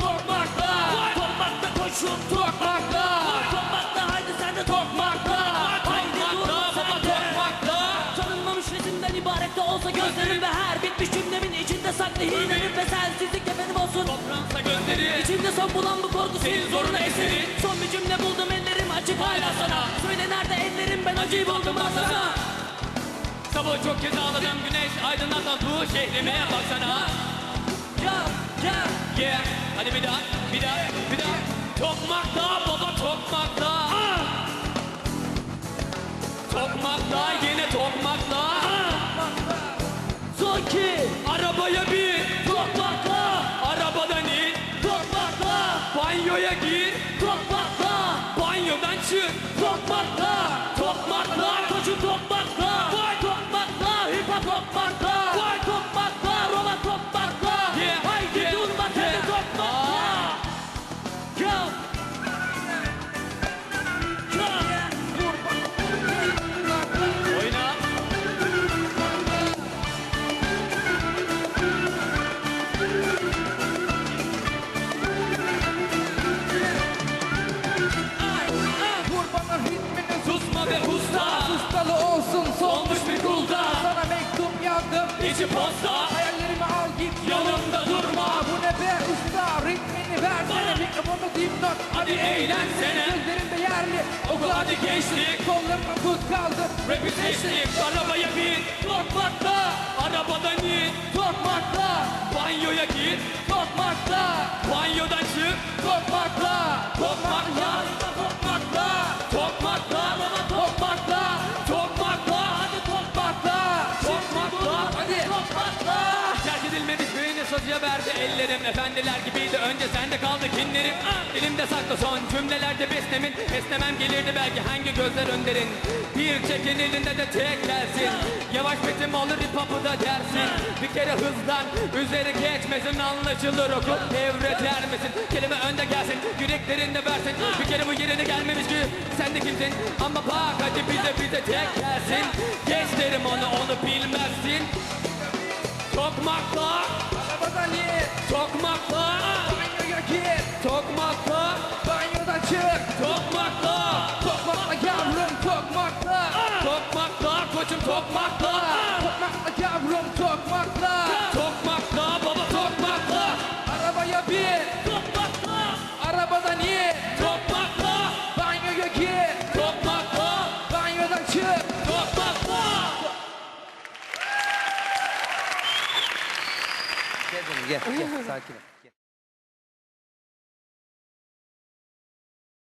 Tokmakla. Tokmakla koşun tokmakla. Gözlerim ve her bitmiş cümlemin içinde saklı hilerim ve sensizlik de benim olsun. Topransa gözleri. İçimde son bulan bu korku senin zoruna eseri. Son bir cümle buldum ellerim açık hala sana. Söyle nerede ellerim ben acıyı buldum baksana Sabah çok kez ağladım güneş aydınlatan bu şehrime baksana. Ya ya. Yeah Hadi bir daha bir daha bir daha. Tokmakta baba tokmakta Tokmakta yine Action。İçi posta Hayallerimi al git. Yanımda durma. Bu ne be? Usta ritmini versene. Mikrofonu dipnot Hadi eğlensene. Gözlerimde yerli. Okul hadi gençlik. Kollarıma tut kaldı. Rap'i seçtik arabaya bin. Tokmakta Arabadan in. Tokmakla sözüye verdi ellerim. Efendiler gibiydi. Önce sende kaldı kinlerim. Ah, Dilimde saklı son cümlelerde beslemin. Beslemem gelirdi belki. Hangi gözler önderin? Bir çekin elinde de tek gelsin Yavaş bitim olur hip hop'u da dersin. Bir kere hızlan üzeri geçmesin. Anlaşılır oku evreter misin? Kelime önde gelsin. Yüreklerinde versin. Bir kere bu yerine gelmemiş ki sen de kimsin? Ama bak hadi bize bize tek gelsin Gel canım gel, gel sakin ol.